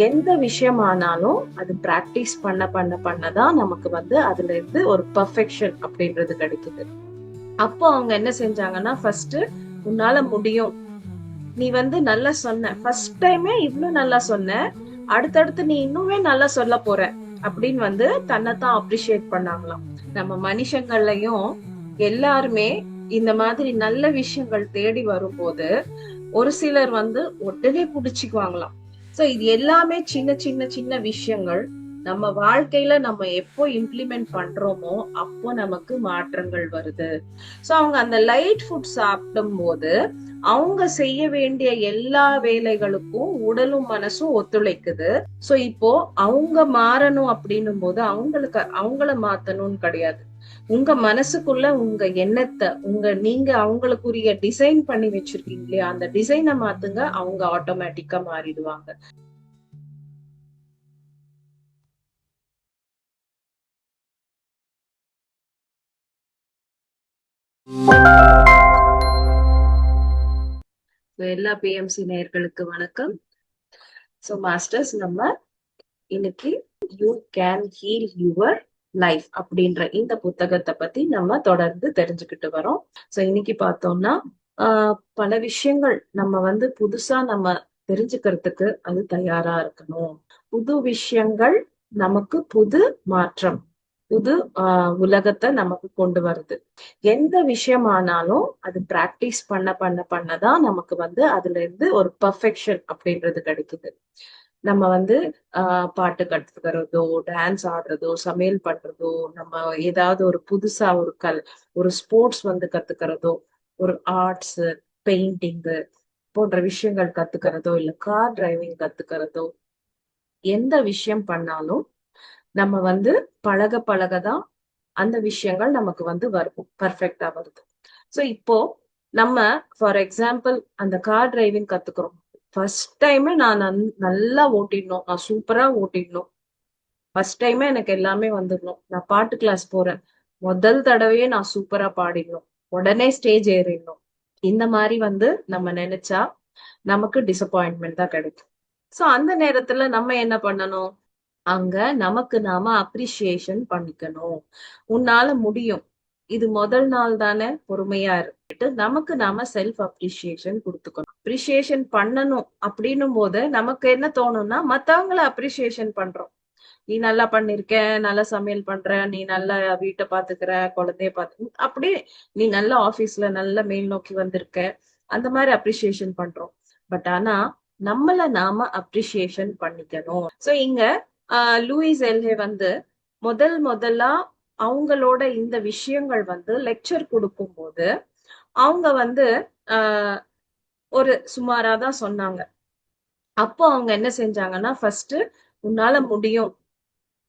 எந்த விஷயமானாலும் அது பிராக்டிஸ் பண்ண பண்ண பண்ணதான் நமக்கு வந்து அதுல இருந்து ஒரு பர்ஃபெக்ஷன் அப்படின்றது கிடைக்குது. அப்போ அவங்க என்ன செஞ்சாங்கன்னா ஃபர்ஸ்ட் உன்னால முடியும். நீ வந்து நல்லா சொன்ன. ஃபர்ஸ்ட் டைமே இவ்வளவு நல்லா சொன்ன. அடுத்தடுத்து நீ இன்னுமே நல்லா சொல்ல போற அப்படின்னு வந்து தன்னைத்தான் அப்ரிஷியேட் பண்ணாங்களாம். நம்ம மனுஷங்கள்லயும் எல்லாருமே இந்த மாதிரி நல்ல விஷயங்கள் தேடி வரும்போது ஒரு சிலர் வந்து உடனே புடிச்சுக்குவாங்களாம். சோ இது எல்லாமே சின்ன சின்ன சின்ன விஷயங்கள். நம்ம வாழ்க்கையில நம்ம எப்போ இம்ப்ளிமெண்ட் பண்றோமோ அப்போ நமக்கு மாற்றங்கள் வருது. சோ அவங்க அந்த லைட் ஃபுட் சாப்பிடும் போது அவங்க செய்ய வேண்டிய எல்லா வேலைகளுக்கும் உடலும் மனசும் ஒத்துழைக்குது. சோ இப்போ அவங்க மாறணும் அப்படின்னும் போது அவங்களுக்கு அவங்கள மாத்தணும்னு கிடையாது. உங்க மனசுக்குள்ள உங்க எண்ணத்தை உங்க நீங்க அவங்களுக்குரிய டிசைன் பண்ணி வச்சிருக்கீங்க இல்லையா? அந்த டிசைனை மாத்துங்க அவங்க ஆட்டோமேட்டிக்கா மாறிடுவாங்க. எல்லா பிஎம்சி நேயர்களுக்கு வணக்கம். சோ மாஸ்டர்ஸ் நம்ம இன்னைக்கு you can heal your life அப்படின்ற இந்த புத்தகத்தை பத்தி நம்ம தொடர்ந்து தெரிஞ்சுக்கிட்டு வரோம். சோ இன்னைக்கு பார்த்தோம்னா ஆஹ் பல விஷயங்கள் நம்ம வந்து புதுசா நம்ம தெரிஞ்சுக்கிறதுக்கு அது தயாரா இருக்கணும். புது விஷயங்கள் நமக்கு புது மாற்றம் புது ஆஹ் உலகத்தை நமக்கு கொண்டு வருது. எந்த விஷயமானாலும் அது பிராக்டிஸ் பண்ண பண்ண பண்ணதான் நமக்கு வந்து அதுல இருந்து ஒரு பர்ஃபெக்ஷன் அப்படின்றது கிடைக்குது. நம்ம வந்து ஆஹ் பாட்டு கத்துக்கிறதோ டான்ஸ் ஆடுறதோ சமையல் பண்றதோ நம்ம ஏதாவது ஒரு புதுசா ஒரு கல் ஒரு ஸ்போர்ட்ஸ் வந்து கத்துக்கிறதோ ஒரு ஆர்ட்ஸ் பெயிண்டிங்கு போன்ற விஷயங்கள் கத்துக்கிறதோ இல்ல கார் டிரைவிங் கத்துக்கிறதோ எந்த விஷயம் பண்ணாலும் நம்ம வந்து பழக பழகதான் அந்த விஷயங்கள் நமக்கு வந்து வரும். பர்ஃபெக்டா வருது சோ இப்போ நம்ம ஃபார் எக்ஸாம்பிள் அந்த கார் டிரைவிங் கத்துக்கிறோம். ஃபர்ஸ்ட் டைமே நான் நன்- நல்லா ஓட்டிடணும். நான் சூப்பரா ஓட்டிடணும். ஃபர்ஸ்ட் டைமே எனக்கு எல்லாமே வந்துடணும். நான் பாட்டு கிளாஸ் போறேன். முதல் தடவையே நான் சூப்பரா பாடிடணும். உடனே ஸ்டேஜ் ஏறிடணும். இந்த மாதிரி வந்து நம்ம நினைச்சா நமக்கு டிசப்பாயின்மெண்ட் தான் கிடைக்கும். ஸோ அந்த நேரத்துல நம்ம என்ன பண்ணணும்? அங்க நமக்கு நாம அப்ரிசியேஷன் பண்ணிக்கணும். உன்னால முடியும். இது முதல் நாள் தானே பொறுமையா இருக்கு நமக்கு நாம செல்ஃப் அப்ரிசியேஷன் கொடுத்துக்கணும். அப்ரிசியேஷன் பண்ணணும் அப்படின்னும் போது நமக்கு என்ன தோணும்னா மத்தவங்கள அப்ரிசியேஷன் பண்றோம். நீ நல்லா பண்ணிருக்க நல்லா சமையல் பண்ற நீ நல்லா வீட்டை பாத்துக்கிற குழந்தைய பாத்து அப்படியே நீ நல்ல ஆபீஸ்ல நல்ல மேல் நோக்கி வந்திருக்க அந்த மாதிரி அப்ரிசியேஷன் பண்றோம். பட் ஆனா நம்மள நாம அப்ரிசியேஷன் பண்ணிக்கணும். சோ இங்க ஆஹ் லூயிஸ் எல்ஹே வந்து முதல் முதலா அவங்களோட இந்த விஷயங்கள் வந்து லெக்சர் கொடுக்கும்போது அவங்க வந்து ஆஹ் ஒரு சுமாரா தான் சொன்னாங்க. அப்போ அவங்க என்ன செஞ்சாங்கன்னா ஃபர்ஸ்ட் உன்னால முடியும்.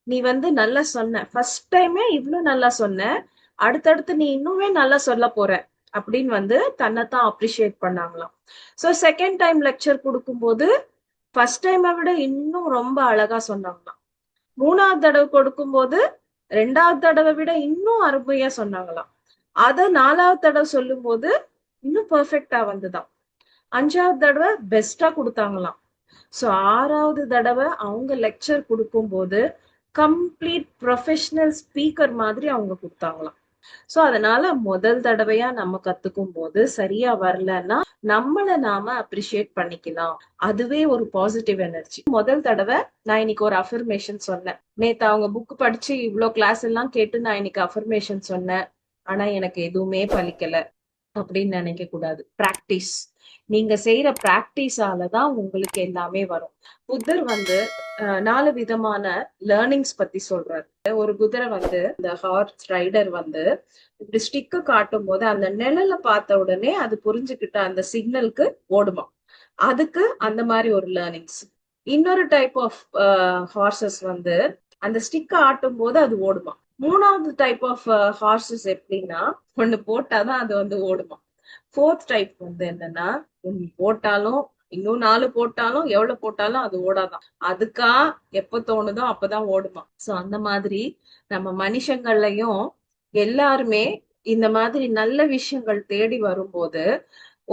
நீ வந்து நல்லா சொன்ன. ஃபர்ஸ்ட் டைமே இவ்வளவு நல்லா சொன்ன. அடுத்தடுத்து நீ இன்னுமே நல்லா சொல்ல போற. அப்படின்னு வந்து தன்னைத்தான் அப்ரிஷியேட் பண்ணாங்களாம். சோ செகண்ட் டைம் லெக்சர் கொடுக்கும்போது ஃபர்ஸ்ட் டைமை விட இன்னும் ரொம்ப அழகா சொன்னாங்களாம். மூணாவது தடவை கொடுக்கும்போது ரெண்டாவது தடவை விட இன்னும் அருமையா சொன்னாங்களாம். அத நாலாவது தடவை சொல்லும்போது இன்னும் பெர்ஃபெக்டா வந்துதான். அஞ்சாவது தடவை பெஸ்டா கொடுத்தாங்களாம். சோ ஆறாவது தடவை அவங்க லெக்சர் கொடுக்கும்போது கம்ப்ளீட் ப்ரொஃபஷனல் ஸ்பீக்கர் மாதிரி அவங்க கொடுத்தாங்களாம். சோ அதனால முதல் தடவையா நம்ம கத்துக்கும் போது சரியா வரலன்னா நம்மள நாம அப்ரிஷியேட் பண்ணிக்கலாம். அதுவே ஒரு பாசிட்டிவ் எனர்ஜி முதல் தடவை நான் இன்னைக்கு ஒரு அஃபர்மேஷன் சொன்னேன். நேத்து அவங்க புக் படிச்சு இவ்ளோ கிளாஸ் எல்லாம் கேட்டு நான் இன்னைக்கு அஃபர்மேஷன் சொன்னேன். ஆனா எனக்கு எதுவுமே பலிக்கல. அப்படின்னு நினைக்க கூடாது. பிராக்டிஸ் நீங்க செய்யற பிராக்டிஸால தான் உங்களுக்கு எல்லாமே வரும். புத்தர் வந்து அஹ், நாலு விதமான லேர்னிங்ஸ் பத்தி சொல்றாரு. ஒரு குதிரை வந்து இந்த ஹார்ஸ் ரைடர் வந்து இப்படி ஸ்டிக்க காட்டும் போது அந்த நிழல பார்த்த உடனே அது புரிஞ்சுக்கிட்ட அந்த சிக்னலுக்கு ஓடுமா? அதுக்கு அந்த மாதிரி ஒரு லேர்னிங்ஸ் இன்னொரு டைப் ஆஃப் ஹார்சஸ் வந்து அந்த ஸ்டிக்க ஆட்டும் போது அது ஓடுமா? மூணாவது டைப் ஆஃப் ஹார்சஸ் எப்படின்னா ஒண்ணு போட்டாதான் அது வந்து ஓடுமா? ஃபோர்த் டைப் வந்து என்னன்னா போட்டாலும் இன்னும் நாலு போட்டாலும் எவ்வளவு போட்டாலும் அது ஓடாதான். அதுக்கா எப்ப தோணுதோ அப்பதான் ஓடுமா. சோ அந்த மாதிரி நம்ம மனுஷங்கள்லயும் எல்லாருமே இந்த மாதிரி நல்ல விஷயங்கள் தேடி வரும்போது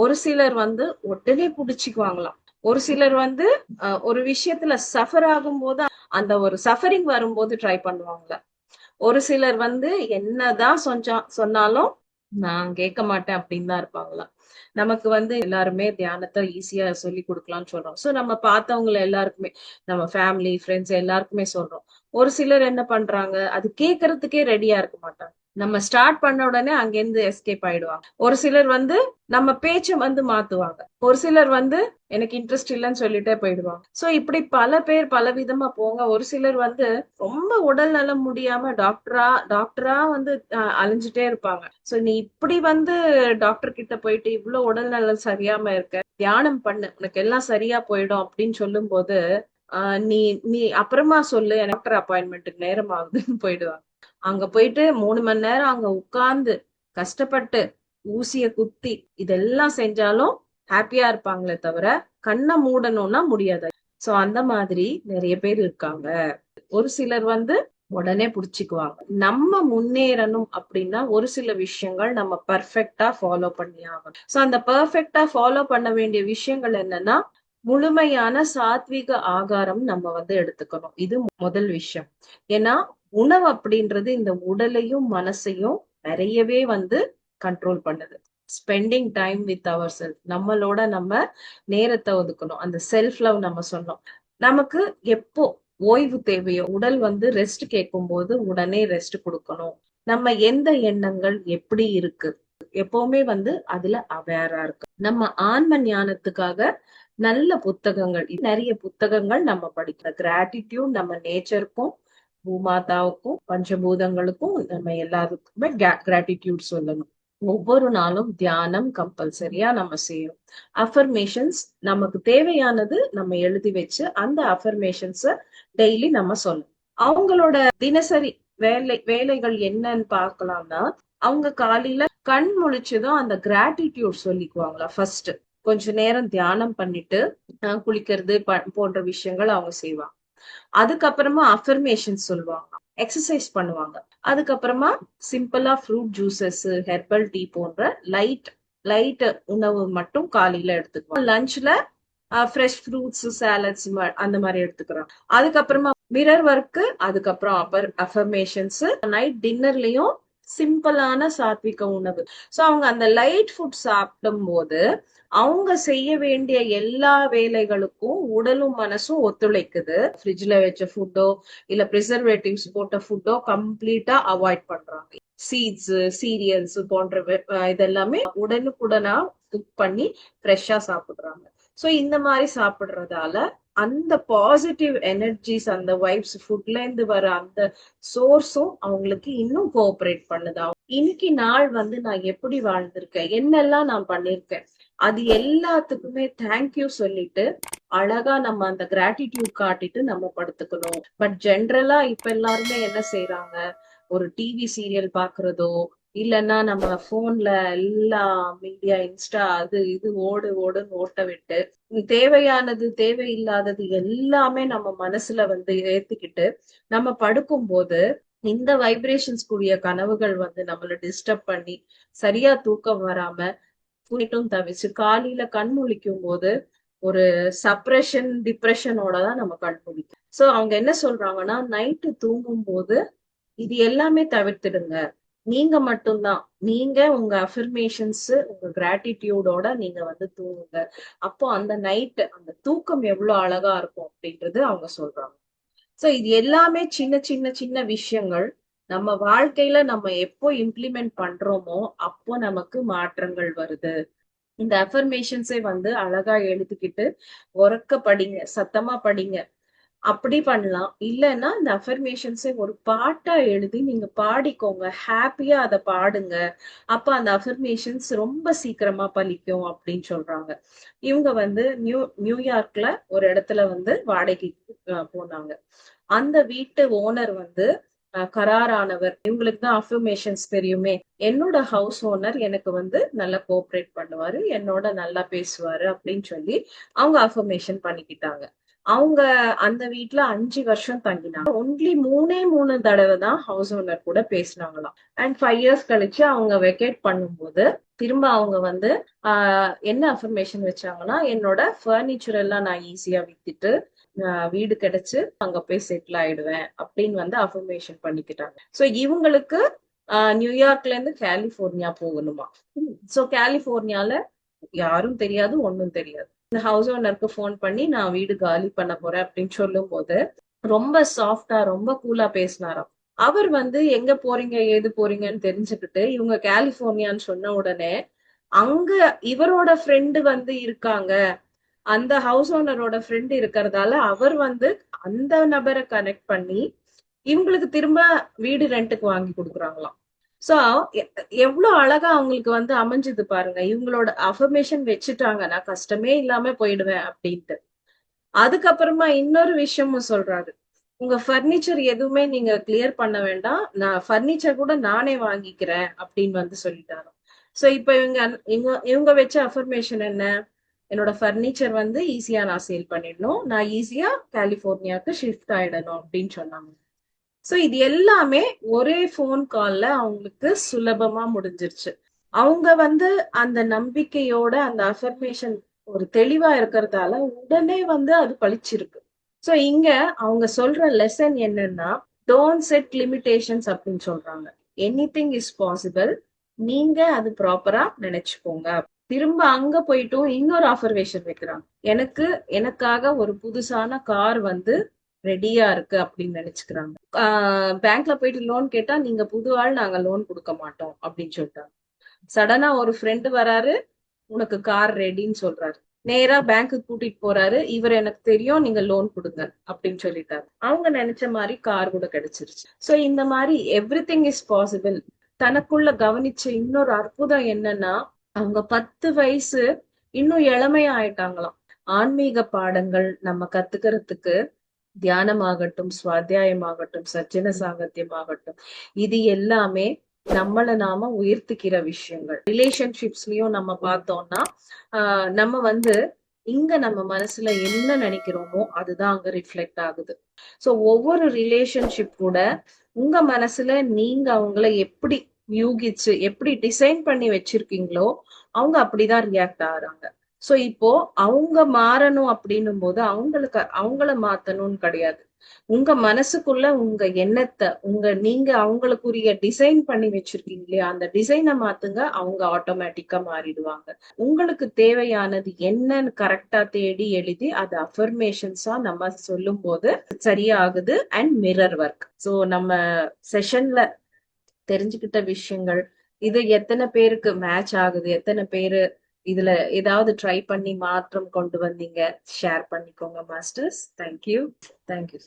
ஒரு சிலர் வந்து உடனே புடிச்சுக்குவாங்களாம். ஒரு சிலர் வந்து ஒரு விஷயத்துல சஃபர் ஆகும்போது அந்த ஒரு சஃபரிங் வரும்போது ட்ரை பண்ணுவாங்களா ஒரு சிலர் வந்து என்னதான் சொஞ்சா சொன்னாலும் நான் கேட்க மாட்டேன் அப்படின்னு தான் இருப்பாங்களாம் நமக்கு வந்து எல்லாருமே தியானத்தை ஈஸியா சொல்லி கொடுக்கலாம்னு சொல்றோம். சோ நம்ம பார்த்தவங்களை எல்லாருக்குமே நம்ம ஃபேமிலி ஃப்ரெண்ட்ஸ் எல்லாருக்குமே சொல்றோம். ஒரு சிலர் என்ன பண்றாங்க? அது கேட்கறதுக்கே ரெடியா இருக்க மாட்டாங்க. நம்ம ஸ்டார்ட் பண்ண உடனே அங்கேருந்து எஸ்கேப் ஆயிடுவாங்க. ஒரு சிலர் வந்து நம்ம பேச்சை வந்து மாத்துவாங்க. ஒரு சிலர் வந்து எனக்கு இன்ட்ரெஸ்ட் இல்லைன்னு சொல்லிட்டே போயிடுவாங்க. சோ இப்படி பல பேர் பல விதமா போங்க. ஒரு சிலர் வந்து ரொம்ப உடல் நலம் முடியாம டாக்டரா டாக்டரா வந்து அஹ், அலைஞ்சிட்டே இருப்பாங்க. சோ நீ இப்படி வந்து டாக்டர் கிட்ட போயிட்டு இவ்வளவு உடல் நலம் சரியாம இருக்க. தியானம் பண்ணு. உனக்கு எல்லாம் சரியா போயிடும். அப்படின்னு சொல்லும் போது ஆஹ் நீ நீ அப்புறமா சொல்லு. டாக்டர் அப்பாயின்மெண்ட்டுக்கு நேரம் ஆகுதுன்னு போயிடுவாங்க. அங்க போயிட்டு மூணு மணி நேரம் அங்க உட்கார்ந்து கஷ்டப்பட்டு ஊசிய குத்தி இதெல்லாம் செஞ்சாலும் ஹாப்பியா இருப்பாங்களே தவிர கண்ணை மூடணும்னா முடியாது. சோ அந்த மாதிரி நிறைய பேர் இருக்காங்க. ஒரு சிலர் வந்து உடனே புடிச்சுக்குவாங்க. நம்ம முன்னேறணும் அப்படின்னா ஒரு சில விஷயங்கள் நம்ம பர்ஃபெக்டா ஃபாலோ பண்ணி ஆகணும். சோ அந்த பர்ஃபெக்டா ஃபாலோ பண்ண வேண்டிய விஷயங்கள் என்னன்னா முழுமையான சாத்விக ஆகாரம் நம்ம வந்து எடுத்துக்கணும். இது முதல் விஷயம். ஏன்னா உணவு அப்படின்றது இந்த உடலையும் மனசையும் நிறையவே வந்து கண்ட்ரோல் பண்ணுது spending time with our self நம்மளோட நம்ம நேரத்தை ஒதுக்கணும். அந்த செல்ஃப் லவ் நம்ம சொன்னோம். நமக்கு எப்போ ஓய்வு தேவையோ உடல் வந்து ரெஸ்ட் கேட்கும் போது உடனே ரெஸ்ட் கொடுக்கணும். நம்ம எந்த எண்ணங்கள் எப்படி இருக்கு? எப்பவுமே வந்து அதுல அவேரா இருக்கு நம்ம ஆன்ம ஞானத்துக்காக நல்ல புத்தகங்கள் நிறைய புத்தகங்கள் நம்ம படிக்கிறோம் கிராட்டிடியூட் நம்ம நேச்சருக்கும் பூமாதாவுக்கும் பஞ்சபூதங்களுக்கும் நம்ம எல்லாருக்குமே கிராட்டிடியூட் சொல்லணும். ஒவ்வொரு நாளும் தியானம் கம்பல்சரியா நம்ம செய்யணும். அஃபர்மேஷன்ஸ் நமக்கு தேவையானது நம்ம எழுதி வச்சு அந்த அஃபர்மேஷன்ஸ டெய்லி நம்ம சொல்லணும். அவங்களோட தினசரி வேலை வேலைகள் என்னன்னு பார்க்கலாம்னா அவங்க காலையில கண் முழிச்சதும் அந்த கிராட்டிடியூட் சொல்லிக்குவாங்களா ஃபர்ஸ்ட் கொஞ்ச நேரம் தியானம் பண்ணிட்டு குளிக்கிறது ப- போன்ற விஷயங்கள் அவங்க செய்வாங்க. அதுக்கப்புறமா அஃபர்மேஷன் சொல்லுவாங்க. எக்ஸசைஸ் பண்ணுவாங்க. அதுக்கப்புறமா சிம்பிளா ஃப்ரூட் ஜூசஸ் ஹெர்பல் டீ போன்ற லைட் லைட் உணவு மட்டும் காலையில எடுத்துக்குவோம் லஞ்ச்ல ஃப்ரெஷ் ஃப்ரூட்ஸ் சாலட்ஸ் அந்த மாதிரி எடுத்துக்கிறோம் அதுக்கப்புறமா மிரர் ஒர்க் அதுக்கப்புறம் அப்பர் அஃபர்மேஷன்ஸ் நைட் டின்னர்லயும் சிம்பிளான சாத்விக உணவு. சோ அவங்க அந்த லைட் ஃபுட் சாப்பிடும் போது அவங்க செய்ய வேண்டிய எல்லா வேலைகளுக்கும் உடலும் மனசும் ஒத்துழைக்குது. ஃப்ரிட்ஜ்ல வச்ச ஃபுட்டோ இல்ல ப்ரிசர்வேட்டிவ்ஸ் போட்ட ஃபுட்டோ கம்ப்ளீட்டா அவாய்ட் பண்றாங்க. சீட்ஸ் சீரியல்ஸ் போன்ற இதெல்லாமே உடனுக்குடனா குக் பண்ணி ஃப்ரெஷ்ஷா சாப்பிடுறாங்க. சோ இந்த மாதிரி சாப்பிடுறதால அந்த பாசிட்டிவ் எனர்ஜிஸ் அந்த வைப்ஸ் ஃபுட்ல இருந்து வர அந்த சோர்ஸும் அவங்களுக்கு இன்னும் கோஆபரேட் பண்ணுதா. இன்னைக்கு நாள் வந்து நான் எப்படி வாழ்ந்திருக்கேன்? என்னெல்லாம் நான் பண்ணிருக்கேன்? அது எல்லாத்துக்குமே தேங்க்யூ சொல்லிட்டு அழகா நம்ம அந்த கிராட்டிடியூட் காட்டிட்டு நம்ம படுத்துக்கணும். பட் ஜென்ரலா இப்ப எல்லாருமே என்ன செய்யறாங்க ஒரு டிவி சீரியல் பாக்குறதோ இல்லைன்னா நம்ம போன்ல எல்லா மீடியா இன்ஸ்டா அது இது ஓடு ஓடுன்னு ஓட்ட விட்டு தேவையானது தேவையில்லாதது எல்லாமே நம்ம மனசுல வந்து ஏத்திக்கிட்டு நம்ம படுக்கும்போது இந்த வைப்ரேஷன்ஸ் கூடிய கனவுகள் வந்து நம்மள டிஸ்டர்ப் பண்ணி சரியா தூக்கம் வராம தூங்கிட்டும் தவிச்சு காலையில கண் முழிக்கும் போது ஒரு சப்ரெஷன் டிப்ரெஷனோட தான் நம்ம கண் முழிக்கும். சோ அவங்க என்ன சொல்றாங்கன்னா நைட்டு தூங்கும் போது இது எல்லாமே தவிர்த்துடுங்க. நீங்க மட்டும்தான். நீங்க உங்க அஃபர்மேஷன்ஸ் உங்க கிராட்டிடியூடோட நீங்க வந்து தூங்குங்க. அப்போ அந்த நைட் அந்த தூக்கம் எவ்வளவு அழகா இருக்கும் அப்படின்றது அவங்க சொல்றாங்க. சோ இது எல்லாமே சின்ன சின்ன சின்ன விஷயங்கள். நம்ம வாழ்க்கையில நம்ம எப்போ இம்ப்ளிமெண்ட் பண்றோமோ அப்போ நமக்கு மாற்றங்கள் வருது. இந்த அஃபர்மேஷன்ஸே வந்து அழகா எழுதிக்கிட்டு உறக்க படிங்க சத்தமா படிங்க. அப்படி பண்ணலாம். இல்லைன்னா இந்த அஃபர்மேஷன்ஸை ஒரு பாட்டா எழுதி நீங்க பாடிக்கோங்க. ஹாப்பியா அதை பாடுங்க. அப்ப அந்த அஃபர்மேஷன்ஸ் ரொம்ப சீக்கிரமா பலிக்கும் அப்படின்னு சொல்றாங்க. இவங்க வந்து நியூ நியூயார்க்ல ஒரு இடத்துல வந்து வாடகைக்கு போனாங்க. அந்த வீட்டு ஓனர் வந்து அஹ், கராரானவர். இவங்களுக்கு தான் அஃபர்மேஷன்ஸ் தெரியுமே. என்னோட ஹவுஸ் ஓனர் எனக்கு வந்து நல்லா கோஆப்ரேட் பண்ணுவாரு. என்னோட நல்லா பேசுவாரு அப்படின்னு சொல்லி அவங்க அஃபர்மேஷன் பண்ணிக்கிட்டாங்க. அவங்க அந்த வீட்டுல அஞ்சு வருஷம் தங்கினாங்க. ஒன்லி மூணே மூணு தடவை தான் ஹவுஸ் ஓனர் கூட பேசினாங்களாம். அண்ட் ஃபைவ் இயர்ஸ் கழிச்சு அவங்க வெக்கேட் பண்ணும்போது திரும்ப அவங்க வந்து ஆஹ் என்ன அஃபர்மேஷன் வச்சாங்கன்னா என்னோட ஃபர்னிச்சர் எல்லாம் நான் ஈஸியா வித்துட்டு வீடு கிடைச்சு அங்க போய் செட்டில் ஆயிடுவேன் அப்படின்னு வந்து அஃபர்மேஷன் பண்ணிக்கிட்டாங்க. சோ இவங்களுக்கு ஆஹ் நியூயார்க்ல இருந்து கலிபோர்னியா போகணுமா? சோ கலிபோர்னியால யாரும் தெரியாது ஒண்ணும் தெரியாது. இந்த ஹவுஸ் ஓனருக்கு ஃபோன் பண்ணி நான் வீடு காலி பண்ண போறேன் அப்படின்னு சொல்லும் போது ரொம்ப சாஃப்டா ரொம்ப கூலா பேசினாராம். அவர் வந்து எங்க போறீங்க? ஏது போறீங்கன்னு தெரிஞ்சுக்கிட்டு இவங்க கலிபோர்னியான்னு சொன்ன உடனே அங்க இவரோட ஃப்ரெண்டு வந்து இருக்காங்க. அந்த ஹவுஸ் ஓனரோட ஃப்ரெண்ட் இருக்கிறதால அவர் வந்து அந்த நபரை கனெக்ட் பண்ணி இவங்களுக்கு திரும்ப வீடு ரெண்ட்டுக்கு வாங்கி கொடுக்குறாங்களாம். சோ எவ்வளவு அழகா அவங்களுக்கு வந்து அமைஞ்சது பாருங்க. இவங்களோட அஃபர்மேஷன் வச்சுட்டாங்க. நான் கஷ்டமே இல்லாம போயிடுவேன் அப்படின்ட்டு. அதுக்கப்புறமா இன்னொரு விஷயமும் சொல்றாரு. உங்க ஃபர்னிச்சர் எதுவுமே நீங்க கிளியர் பண்ண வேண்டாம். நான் ஃபர்னிச்சர் கூட நானே வாங்கிக்கிறேன் அப்படின்னு வந்து சொல்லிட்டாரு. சோ இப்ப இவங்க இவங்க இவங்க வச்ச அஃபர்மேஷன் என்ன? என்னோட ஃபர்னிச்சர் வந்து ஈஸியா நான் சேல் பண்ணிடணும். நான் ஈஸியா கலிபோர்னியாவுக்கு ஷிஃப்ட் ஆயிடணும் அப்படின்னு சொன்னாங்க. சோ இது எல்லாமே ஒரே ஃபோன் கால்ல அவங்களுக்கு சுலபமா முடிஞ்சிருச்சு. அவங்க வந்து அந்த நம்பிக்கையோட அந்த அஃபர்மேஷன் ஒரு தெளிவா இருக்கிறதால உடனே வந்து அது பழிச்சிருக்கு சோ இங்க அவங்க சொல்ற லெசன் என்னன்னா டோன்ட் செட் லிமிடேஷன்ஸ் அப்படின்னு சொல்றாங்க. எனி திங் இஸ் பாசிபிள் நீங்க அது ப்ராப்பரா நினைச்சுக்கோங்க. திரும்ப அங்க போயிட்டும் இன்னொரு அஃபர்வேஷன் வைக்கிறாங்க. எனக்கு எனக்காக ஒரு புதுசான கார் வந்து ரெடியா இருக்கு அப்படின்னு நினைச்சுக்கிறாங்க. பேங்க்ல போயிட்டு லோன் கேட்டா நீங்க புது ஆள் நாங்க லோன் கொடுக்க மாட்டோம் அப்படின்னு சொல்லிட்டாங்க. சடனா ஒரு ஃப்ரெண்டு வராரு உனக்கு கார் ரெடின்னு சொல்றாரு. நேரா பேங்க்கு கூட்டிட்டு போறாரு இவர் எனக்கு தெரியும் நீங்க லோன் கொடுங்க அப்படின்னு சொல்லிட்டாரு. அவங்க நினைச்ச மாதிரி கார் கூட கிடைச்சிருச்சு. சோ இந்த மாதிரி எவ்ரி திங் இஸ் பாசிபிள் தனக்குள்ள கவனிச்ச இன்னொரு அற்புதம் என்னன்னா அவங்க பத்து வயசு இன்னும் இளமையா ஆயிட்டாங்களாம் ஆன்மீக பாடங்கள் நம்ம கத்துக்கிறதுக்கு தியானமாகட்டும் சுவாத்தியாயமாகட்டும் சஜ்ஜன சாங்கத்தியமாகட்டும் இது எல்லாமே நம்மள நாம உயர்த்திக்கிற விஷயங்கள். ரிலேஷன்ஷிப்ஸ்லயும் நம்ம பார்த்தோம்னா ஆஹ் நம்ம வந்து இங்க நம்ம மனசுல என்ன நினைக்கிறோமோ அதுதான் அங்க ரிஃப்ளெக்ட் ஆகுது. சோ ஒவ்வொரு ரிலேஷன்ஷிப் கூட உங்க மனசுல நீங்க அவங்கள எப்படி யூகிச்சு எப்படி டிசைன் பண்ணி வச்சிருக்கீங்களோ அவங்க அப்படிதான் ரியாக்ட் ஆகுறாங்க. சோ இப்போ அவங்க மாறணும் அப்படின்னும் போது அவங்களுக்கு அவங்கள மாத்தணும்னு கிடையாது. உங்க மனசுக்குள்ள உங்க எண்ணத்தை உங்க நீங்க அவங்களுக்குரிய டிசைன் பண்ணி வச்சிருக்கீங்க இல்லையா? அந்த டிசைனை மாத்துங்க அவங்க ஆட்டோமேட்டிக்கா மாறிடுவாங்க. உங்களுக்கு தேவையானது என்னன்னு கரெக்டா தேடி எழுதி அது அஃபர்மேஷன்ஸா நம்ம சொல்லும் போது சரியாகுது அண்ட் மிரர் ஒர்க் சோ நம்ம செஷன்ல தெரிஞ்சுக்கிட்ட விஷயங்கள் இது எத்தனை பேருக்கு மேட்ச் ஆகுது எத்தனை பேரு இதுல ஏதாவது ட்ரை பண்ணி மாற்றம் கொண்டு வந்தீங்க ஷேர் பண்ணிக்கோங்க மாஸ்டர்ஸ் தேங்க்யூ தேங்க்யூ